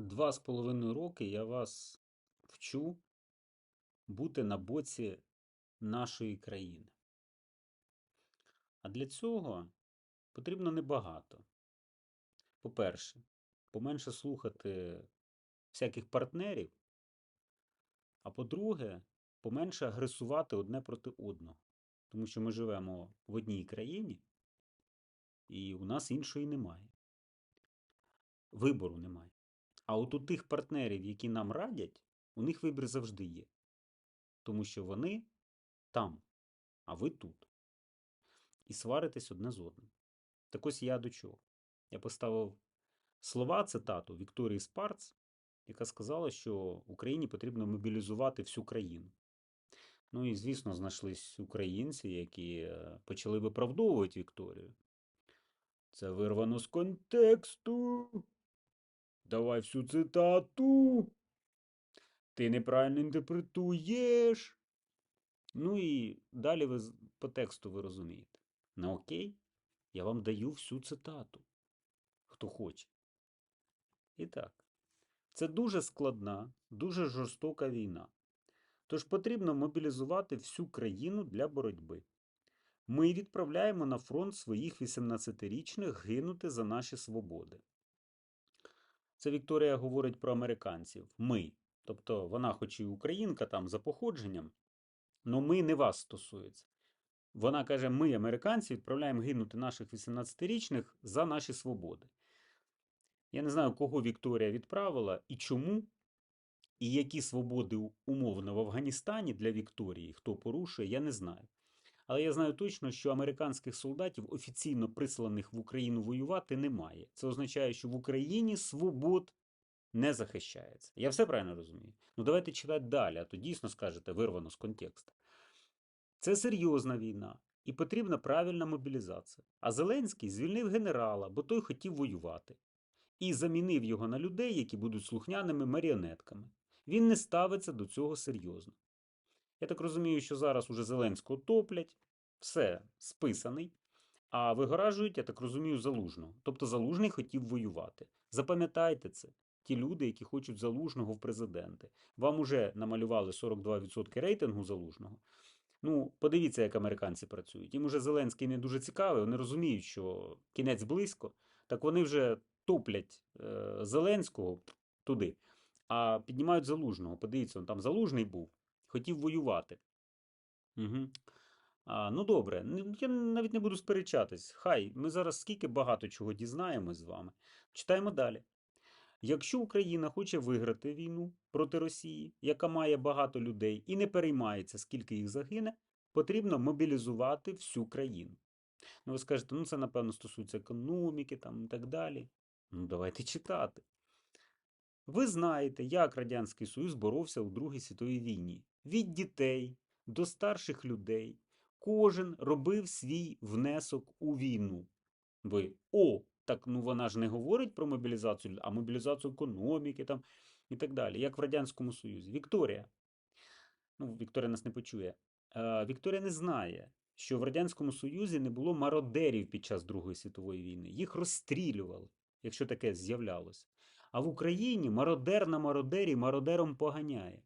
Два з половиною роки я вас вчу бути на боці нашої країни. А для цього потрібно небагато. По-перше, поменше слухати всяких партнерів, а по-друге, поменше агресувати одне проти одного. Тому що ми живемо в одній країні, і у нас іншої немає. Вибору немає. А от у тих партнерів, які нам радять, у них вибір завжди є. Тому що вони там, а ви тут. І сваритесь одне з одним. Так ось я до чого. Я поставив слова цитату Вікторії Спарц, яка сказала, що Україні потрібно мобілізувати всю країну. Ну і, звісно, знайшлись українці, які е, почали виправдовувати Вікторію. Це вирвано з контексту. Давай всю цитату. Ти неправильно інтерпретуєш. Ну і далі ви по тексту ви розумієте. Ну окей, я вам даю всю цитату, хто хоче. І так, це дуже складна, дуже жорстока війна. Тож потрібно мобілізувати всю країну для боротьби. Ми відправляємо на фронт своїх 18-річних гинути за наші свободи. Це Вікторія говорить про американців. Ми. Тобто вона, хоч і українка там за походженням, але ми не вас стосується. Вона каже: ми, американці, відправляємо гинути наших 18-річних за наші свободи. Я не знаю, кого Вікторія відправила і чому, і які свободи умовно в Афганістані для Вікторії, хто порушує, я не знаю. Але я знаю точно, що американських солдатів, офіційно присланих в Україну воювати, немає. Це означає, що в Україні свобод не захищається. Я все правильно розумію. Ну давайте читати далі, а то дійсно скажете вирвано з контексту. Це серйозна війна і потрібна правильна мобілізація. А Зеленський звільнив генерала, бо той хотів воювати, і замінив його на людей, які будуть слухняними маріонетками. Він не ставиться до цього серйозно. Я так розумію, що зараз уже Зеленського топлять, все списаний, а вигоражують, я так розумію, залужного. Тобто залужний хотів воювати. Запам'ятайте це. Ті люди, які хочуть залужного в президенти. Вам уже намалювали 42% рейтингу залужного. Ну, подивіться, як американці працюють. Їм уже Зеленський не дуже цікавий, вони розуміють, що кінець близько, так вони вже топлять е, Зеленського туди, а піднімають залужного. Подивіться, он там залужний був, хотів воювати. Угу. А, ну добре, я навіть не буду сперечатись. Хай, ми зараз скільки багато чого дізнаємось з вами. Читаємо далі. Якщо Україна хоче виграти війну проти Росії, яка має багато людей і не переймається, скільки їх загине, потрібно мобілізувати всю країну. Ну, ви скажете, ну це напевно стосується економіки там і так далі. Ну, давайте читати. Ви знаєте, як Радянський Союз боровся у Другій світовій війні. Від дітей до старших людей кожен робив свій внесок у війну. Ви о, так ну вона ж не говорить про мобілізацію, а мобілізацію економіки там і так далі, як в Радянському Союзі. Вікторія. Ну, Вікторія нас не почує. Е, Вікторія не знає, що в Радянському Союзі не було мародерів під час Другої світової війни. Їх розстрілювали, якщо таке з'являлося. А в Україні мародер на мародері мародером поганяє.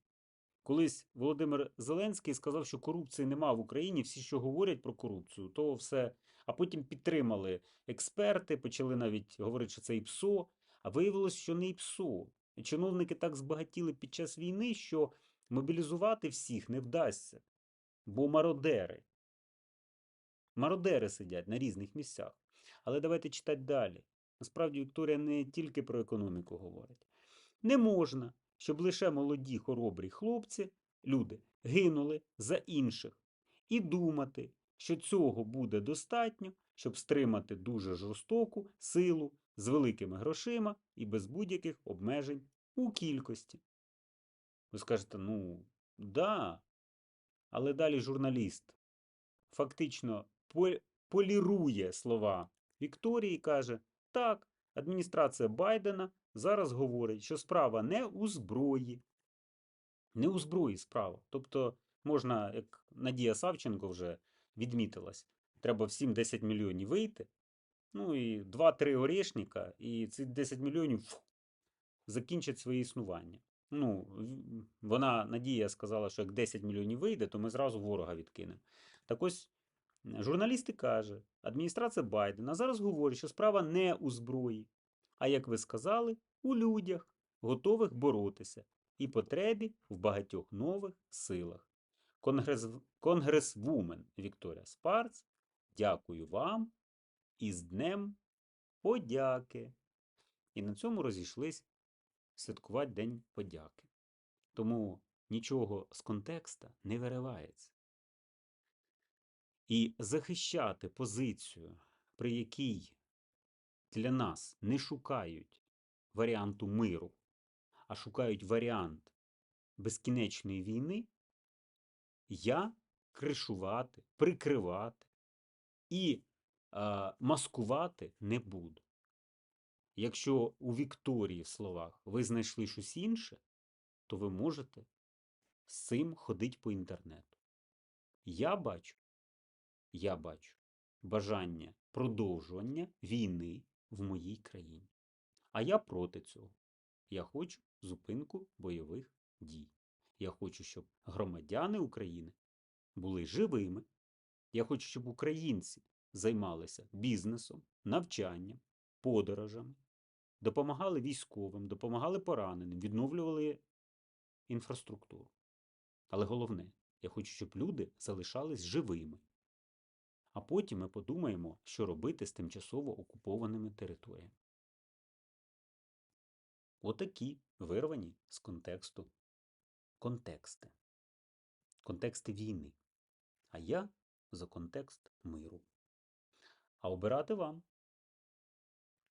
Колись Володимир Зеленський сказав, що корупції нема в Україні, всі, що говорять про корупцію, то все. А потім підтримали експерти, почали навіть говорити, що це ІПСО, а виявилось, що не. І чиновники так збагатіли під час війни, що мобілізувати всіх не вдасться, бо мародери. Мародери сидять на різних місцях. Але давайте читати далі. Насправді Вікторія не тільки про економіку говорить. Не можна, щоб лише молоді хоробрі хлопці, люди, гинули за інших, і думати, що цього буде достатньо, щоб стримати дуже жорстоку силу з великими грошима і без будь-яких обмежень у кількості. Ви скажете, ну, да, але далі журналіст фактично по- полірує слова Вікторії і каже: так, адміністрація Байдена зараз говорить, що справа не у зброї, не у зброї справа. Тобто, можна, як Надія Савченко вже відмітилась, треба всім 10 мільйонів вийти. Ну і 2-3 орешника, і ці 10 мільйонів фу, закінчать своє існування. Ну, вона, Надія, сказала, що як 10 мільйонів вийде, то ми зразу ворога відкинемо. Так ось, журналісти каже, адміністрація Байдена зараз говорить, що справа не у зброї, а як ви сказали, у людях, готових боротися, і потребі в багатьох нових силах. Конгрес... Конгресвумен Вікторія Спарц, дякую вам із Днем подяки. І на цьому розійшлись святкувати День подяки. Тому нічого з контекста не виривається. І захищати позицію, при якій для нас не шукають варіанту миру, а шукають варіант безкінечної війни, я кришувати, прикривати і е, маскувати не буду. Якщо у Вікторії в словах ви знайшли щось інше, то ви можете з цим ходити по інтернету. Я бачу, я бачу бажання продовжування війни в моїй країні. А я проти цього. Я хочу зупинку бойових дій. Я хочу, щоб громадяни України були живими. Я хочу, щоб українці займалися бізнесом, навчанням, подорожами, допомагали військовим, допомагали пораненим, відновлювали інфраструктуру. Але головне, я хочу, щоб люди залишались живими. А потім ми подумаємо, що робити з тимчасово окупованими територіями. Отакі вирвані з контексту контексти. Контексти війни. А я за контекст миру. А обирати вам.